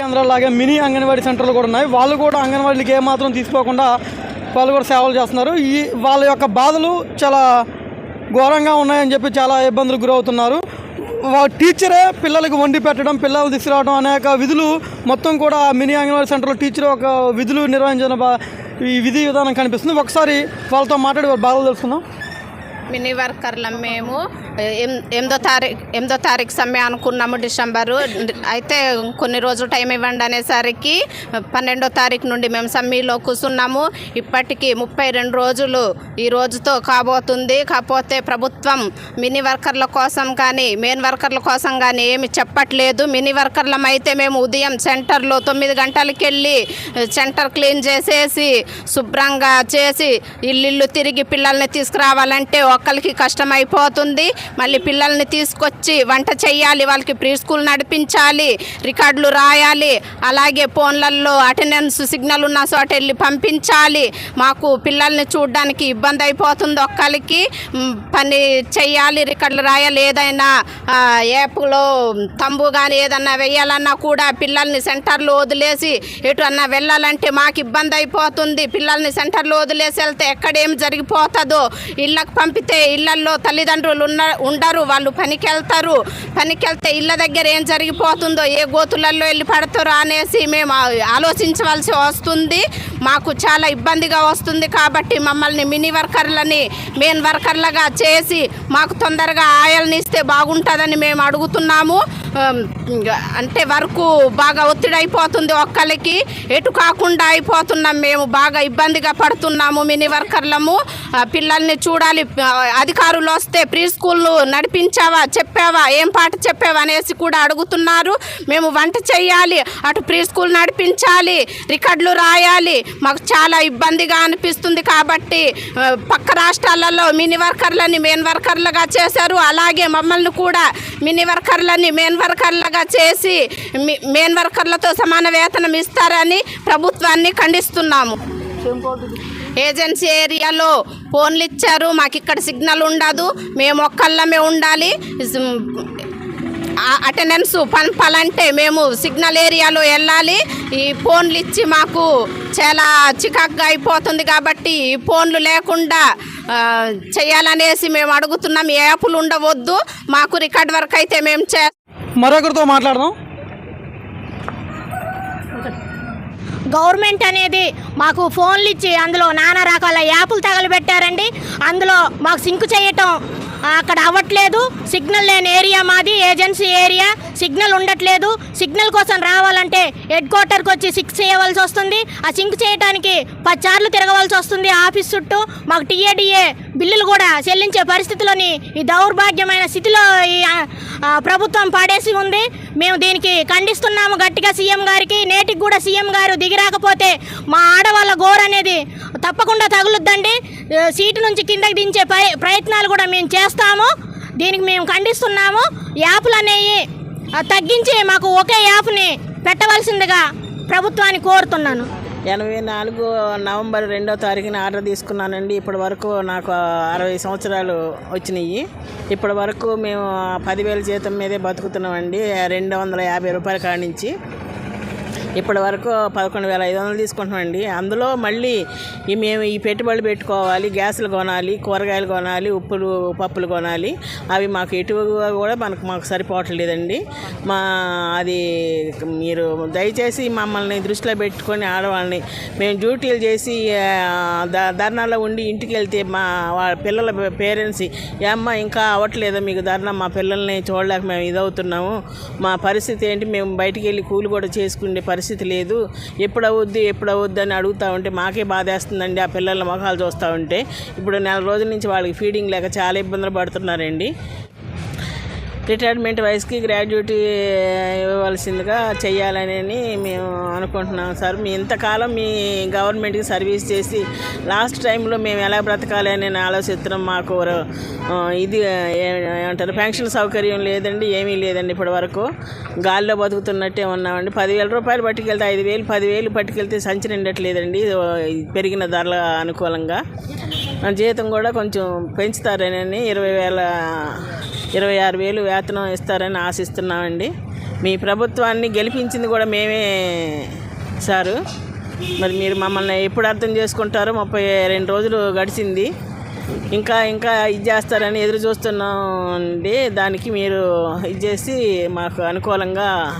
కేంద్రాలు లాగే మినీ అంగన్వాడీ సెంటర్లు కూడా ఉన్నాయి. వాళ్ళు కూడా అంగన్వాడీకి ఏమాత్రం తీసుకోకుండా వాళ్ళు కూడా సేవలు చేస్తున్నారు. ఈ వాళ్ళ యొక్క బాధలు చాలా ఘోరంగా ఉన్నాయని చెప్పి చాలా ఇబ్బందులు గురవుతున్నారు. వాళ్ళ టీచరే పిల్లలకు వండి పెట్టడం పిల్లలు తీసుకురావడం అనేక విధులు మొత్తం కూడా మినీ అంగన్వాడీ సెంటర్లో టీచర్ ఒక విధులు నిర్వహించిన బా- ఈ విధి విధానం కనిపిస్తుంది. ఒకసారి వాళ్ళతో మాట్లాడి వాళ్ళ బాధలు తెలుసుకుందాం. మినీ వర్కర్లం మేము. ఎనిమిదో తారీఖు ఎనిమిదో తారీఖు సమ్మె అనుకున్నాము డిసెంబరు. అయితే కొన్ని రోజులు టైం ఇవ్వండి అనేసరికి పన్నెండో తారీఖు నుండి మేము సమ్మెలో కూర్చున్నాము. ఇప్పటికీ ముప్పై రెండు రోజులు ఈ రోజుతో కాబోతుంది. కాకపోతే ప్రభుత్వం మినీ వర్కర్ల కోసం కానీ మెయిన్ వర్కర్ల కోసం కానీ ఏమి చెప్పట్లేదు. మినీ వర్కర్లం అయితే మేము ఉదయం సెంటర్లో తొమ్మిది గంటలకి వెళ్ళి సెంటర్ క్లీన్ చేసేసి శుభ్రంగా చేసి ఇల్లు తిరిగి పిల్లల్ని తీసుకురావాలంటే ఒక్కరికి కష్టం అయిపోతుంది మళ్ళీ పిల్లల్ని తీసుకొచ్చి వంట చేయాలి వాళ్ళకి ప్రీ స్కూల్ నడిపించాలి రికార్డులు రాయాలి అలాగే ఫోన్లలో అటెండెన్స్ సిగ్నల్ ఉన్న చోట వెళ్ళి పంపించాలి. మాకు పిల్లల్ని చూడడానికి ఇబ్బంది అయిపోతుంది ఒక్కరికి పని చేయాలి రికార్డులు రాయాలి ఏదైనా యాప్లో తంబు కానీ ఏదన్నా వేయాలన్నా కూడా పిల్లల్ని సెంటర్లో వదిలేసి ఎటు అన్నా వెళ్ళాలంటే మాకు ఇబ్బంది అయిపోతుంది. పిల్లల్ని సెంటర్లో వదిలేసి వెళ్తే ఎక్కడేం జరిగిపోతుందో? ఇళ్ళకి పంపితే ఇళ్ళల్లో తల్లిదండ్రులు ఉన్న ఉండరు వాళ్ళు పనికి వెళ్తారు పనికి వెళ్తే ఇళ్ళ దగ్గర ఏం జరిగిపోతుందో ఏ గోతులలో వెళ్ళి పడతారో అనేసి మేము ఆలోచించవలసి వస్తుంది. మాకు చాలా ఇబ్బందిగా వస్తుంది కాబట్టి మమ్మల్ని మినీ వర్కర్లని మెయిన్ వర్కర్లుగా చేసి మాకు తొందరగా ఆయల్ని ఇస్తే బాగుంటుందని మేము అడుగుతున్నాము. అంటే వర్క్ బాగా ఒత్తిడి అయిపోతుంది ఒక్కరికి ఎటు కాకుండా అయిపోతున్నాం మేము బాగా ఇబ్బందిగా పడుతున్నాము మినీ వర్కర్లము. పిల్లల్ని చూడాలి. అధికారులు వస్తే ప్రీ స్కూల్ నడిపించావా చెప్పావా ఏం పాట చెప్పావా అనేసి కూడా అడుగుతున్నారు. మేము వంట చేయాలి అటు ప్రీ స్కూల్ నడిపించాలి రికార్డులు రాయాలి. మాకు చాలా ఇబ్బందిగా అనిపిస్తుంది కాబట్టి పక్క రాష్ట్రాలలో మినీ వర్కర్లని మెయిన్ వర్కర్లుగా చేశారు. అలాగే మమ్మల్ని కూడా మినీ వర్కర్లని మెయిన్ వర్కర్లుగా చేసి మెయిన్ వర్కర్లతో సమాన వేతనం ఇస్తారని ప్రభుత్వాన్ని ఖండిస్తున్నాము. ఏజెన్సీ ఏరియాలో ఫోన్లు ఇచ్చారు మాకు ఇక్కడ సిగ్నల్ ఉండదు మేము ఒక్కళ్ళమే ఉండాలి అటెండెన్స్ పంపాలంటే మేము సిగ్నల్ ఏరియాలో వెళ్ళాలి. ఈ ఫోన్లు ఇచ్చి మాకు చాలా చికాకుగా అయిపోతుంది కాబట్టి ఈ ఫోన్లు లేకుండా చేయాలనేసి మేము అడుగుతున్నాం. ఏ యాప్లు ఉండవద్దు. మాకు రికార్డ్ వర్క్ అయితే మేము చే మరొకరితో మాట్లాడదాం. గవర్నమెంట్ అనేది మాకు ఫోన్లు ఇచ్చి అందులో నానా రకాల యాప్లు తగలబెట్టారండి. అందులో మాకు సింక్ చేయటం అక్కడ అవ్వట్లేదు. సిగ్నల్ లేని ఏరియా మాది ఏజెన్సీ ఏరియా. సిగ్నల్ ఉండట్లేదు. సిగ్నల్ కోసం రావాలంటే హెడ్ క్వార్టర్కి వచ్చి సింక్ చేయవలసి వస్తుంది. ఆ సింక్ చేయడానికి పచ్చార్లు తిరగవలసి వస్తుంది ఆఫీస్ చుట్టూ. మాకు టీఏడిఏ బిల్లులు కూడా చెల్లించే పరిస్థితిలోని ఈ దౌర్భాగ్యమైన స్థితిలో ఈ ప్రభుత్వం పాడేసి ఉంది. మేము దీనికి ఖండిస్తున్నాము గట్టిగా సీఎం గారికి. నేటికి కూడా సీఎం గారు దిగిరాకపోతే మా ఆడవాళ్ళ గోర్ అనేది తప్పకుండా తగులుద్దండి. సీటు నుంచి కిందకి దించే ప్రయత్నాలు కూడా మేము చేస్తాము దీనికి మేము ఖండిస్తున్నాము. యాప్లు అనేవి తగ్గించి మాకు ఒకే యాప్ని పెట్టవలసిందిగా ప్రభుత్వాన్ని కోరుతున్నాను. ఎనభై నాలుగు నవంబర్ రెండో తారీఖున ఆర్డర్ తీసుకున్నానండి. ఇప్పటి వరకు నాకు అరవై సంవత్సరాలు వచ్చినాయి. ఇప్పటి వరకు మేము పదివేల జీతం మీదే బతుకుతున్నామండి. రెండు వందల యాభై రూపాయల కాడి నుంచి ఇప్పటి వరకు పదకొండు వేల ఐదు వందలు తీసుకుంటున్నామండి. అందులో మళ్ళీ ఈ మేము ఈ పెట్టుబడులు పెట్టుకోవాలి గ్యాసులు కొనాలి కూరగాయలు కొనాలి ఉప్పులు పప్పులు కొనాలి. అవి మాకు ఎటువగా కూడా మనకు మాకు సరిపోవట్లేదండి మా అది మీరు దయచేసి మమ్మల్ని దృష్టిలో పెట్టుకొని ఆడవాళ్ళని మేము డ్యూటీలు చేసి ధర్నాలో ఉండి ఇంటికి వెళ్తే మా వాళ్ళ పిల్లల పేరెంట్స్ ఏమ్మ ఇంకా అవ్వట్లేదు మీకు ధర్నా? మా పిల్లల్ని చూడలేక మేము ఇదవుతున్నాము. మా పరిస్థితి ఏంటి? మేము బయటికి వెళ్ళి కూలి కూడా చేసుకునే పరిస్థితి పరిస్థితి లేదు. ఎప్పుడు అవుద్ది ఎప్పుడు అవుద్ది అని అడుగుతూ ఉంటే మాకే బాధేస్తుందండి. ఆ పిల్లల మొఖాలు చూస్తూ ఉంటే. ఇప్పుడు నెల రోజుల నుంచి వాళ్ళకి ఫీడింగ్ లేక చాలా ఇబ్బందులు పడుతున్నారండి. రిటైర్మెంట్ వయసుకి గ్రాడ్యుయేటీ ఇవ్వవలసిందిగా చేయాలని మేము అనుకుంటున్నాం సార్. మీ ఇంతకాలం మీ గవర్నమెంట్కి సర్వీస్ చేసి లాస్ట్ టైంలో మేము ఎలా బ్రతకాలి అని ఆలోచిస్తున్నాం మాకు. ఇది ఏమంటారు పెన్షన్ సౌకర్యం లేదండి ఏమీ లేదండి ఇప్పటి వరకు. గాల్లో బతుకుతున్నట్టే ఉన్నామండి. పదివేల రూపాయలు పట్టుకెళ్తే ఐదు వేలు పదివేలు పట్టుకెళ్తే సంచి నిండట్లేదండి. పెరిగిన ధరల అనుకూలంగా. జీతం కూడా కొంచెం పెంచుతారని ఇరవై వేల ఇరవై ఆరు వేలు వేతనం ఇస్తారని ఆశిస్తున్నామండి. మీ ప్రభుత్వాన్ని గెలిపించింది కూడా మేమే సారు. మరి మీరు మమ్మల్ని ఎప్పుడు అర్థం చేసుకుంటారో ముప్పై రెండు రోజులు గడిచింది. ఇంకా ఇంకా ఇది చేస్తారని ఎదురు చూస్తున్నాం అండి దానికి మీరు ఇది చేసి మాకు అనుకూలంగా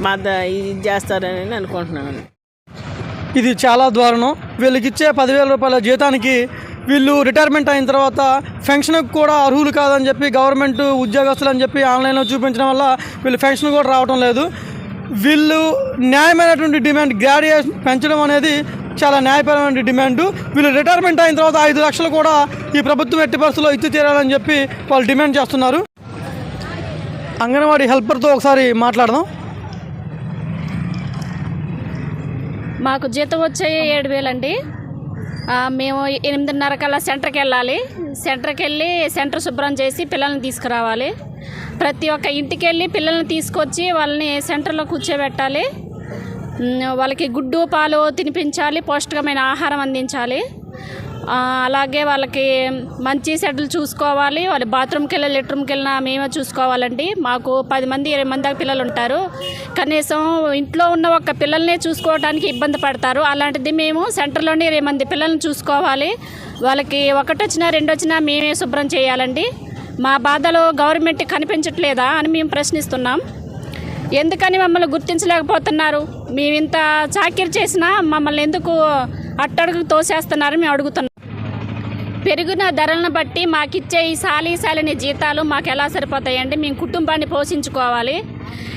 మా ద- ఇది చేస్తారని అనుకుంటున్నాను ఇది చాలా దారుణం. వీళ్ళకి ఇచ్చే పదివేల రూపాయల జీతానికి వీళ్ళు రిటైర్మెంట్ అయిన తర్వాత పెన్షన్కి కూడా అర్హులు కాదని చెప్పి గవర్నమెంట్ ఉద్యోగస్తులు అని చెప్పి ఆన్లైన్లో చూపించడం వల్ల వీళ్ళు పెన్షన్ కూడా రావడం లేదు. వీళ్ళు న్యాయమైనటువంటి డిమాండ్ గ్రాడ్యుయేషన్ పెంచడం అనేది చాలా న్యాయపరమైన డిమాండ్ వీళ్ళు రిటైర్మెంట్ అయిన తర్వాత ఐదు లక్షలు కూడా ఈ ప్రభుత్వం ఎట్టి పరిస్థితుల్లో ఇచ్చి తీరాలని చెప్పి వాళ్ళు డిమాండ్ చేస్తున్నారు. అంగన్వాడీ హెల్పర్తో ఒకసారి మాట్లాడదాం. మాకు జీతం వచ్చే ఏడు వేలండి. మేము ఎనిమిదిన్నర కల్లా సెంటర్కి వెళ్ళాలి సెంటర్కి వెళ్ళి సెంటర్ శుభ్రం చేసి పిల్లల్ని తీసుకురావాలి. ప్రతి ఒక్క ఇంటికి వెళ్ళి పిల్లల్ని తీసుకొచ్చి వాళ్ళని సెంటర్లో కూర్చోబెట్టాలి. వాళ్ళకి గుడ్డు పాలు తినిపించాలి పౌష్టికమైన ఆహారం అందించాలి. అలాగే వాళ్ళకి మంచి సెటిల్ చూసుకోవాలి. వాళ్ళు బాత్రూమ్కి వెళ్ళి లెట్రూమ్కి వెళ్ళినా మేమే చూసుకోవాలండి. మాకు పది మంది ఇరవై మంది దాకా పిల్లలు ఉంటారు. కనీసం ఇంట్లో ఉన్న ఒక పిల్లల్నే చూసుకోవడానికి ఇబ్బంది పడతారు. అలాంటిది మేము సెంటర్లోనే ఇరవై మంది పిల్లల్ని చూసుకోవాలి. వాళ్ళకి ఒకటి వచ్చినా రెండు వచ్చినా మేమే శుభ్రం చేయాలండి. మా బాధలు గవర్నమెంట్ కనిపించట్లేదా అని మేము ప్రశ్నిస్తున్నాం. ఎందుకని మమ్మల్ని గుర్తించలేకపోతున్నారు? మేము ఇంత చేసినా మమ్మల్ని ఎందుకు అట్టడుగు తోసేస్తున్నారు? మేము అడుగుతున్నాం. పెరిగిన ధరలను బట్టి మాకిచ్చే ఈ సాలి సాలిని జీతాలు మాకు ఎలా సరిపోతాయండి? మేము కుటుంబాన్ని పోషించుకోవాలి.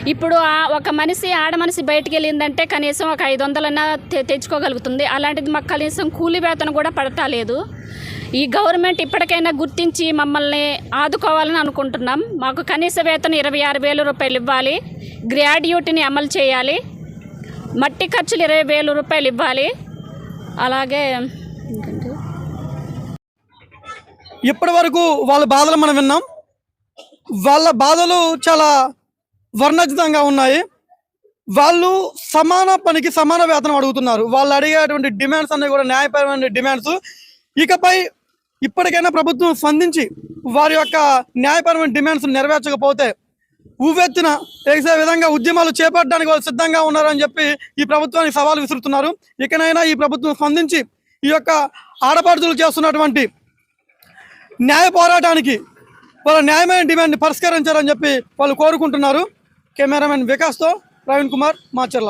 ఇప్పుడు ఆ ఒక మనిషి ఆడ మనిషి బయటికి వెళ్ళిందంటే కనీసం ఒక ఐదు వందలన్నా తె- తెచ్చుకోగలుగుతుంది. అలాంటిది మాకు కనీసం కూలి వేతన కూడా పడతా లేదు. ఈ గవర్నమెంట్ ఇప్పటికైనా గుర్తించి మమ్మల్ని ఆదుకోవాలని అనుకుంటున్నాం. మాకు కనీస వేతనం ఇరవై ఆరు వేల రూపాయలు ఇవ్వాలి. గ్రాడ్యుయేట్ని అమలు చేయాలి. మట్టి ఖర్చులు ఇరవై వేల రూపాయలు ఇవ్వాలి. అలాగే ఇప్పటి వరకు వాళ్ళ బాధలు మనం విన్నాం. వాళ్ళ బాధలు చాలా వర్ణజితంగా ఉన్నాయి. వాళ్ళు సమాన పనికి సమాన వేతనం అడుగుతున్నారు. వాళ్ళు అడిగేటువంటి డిమాండ్స్ అనేవి కూడా న్యాయపరమైన డిమాండ్స్. ఇకపై ఇప్పటికైనా ప్రభుత్వం స్పందించి వారి యొక్క న్యాయపరమైన డిమాండ్స్ నెరవేర్చకపోతే ఉవ్వెత్తున ఎగిసే విధంగా ఉద్యమాలు చేపట్టడానికి వాళ్ళు సిద్ధంగా ఉన్నారని చెప్పి ఈ ప్రభుత్వానికి సవాల్ విసురుతున్నారు. ఇకనైనా ఈ ప్రభుత్వం స్పందించి ఈ యొక్క ఆడపడుతులు చేస్తున్నటువంటి న్యాయ పోరాటానికి వాళ్ళ న్యాయమైన డిమాండ్ని పరిష్కరించాలని చెప్పి వాళ్ళు కోరుకుంటున్నారు. కెమెరామెన్ వికాస్తో ప్రవీణ్ కుమార్ మాచర్ల.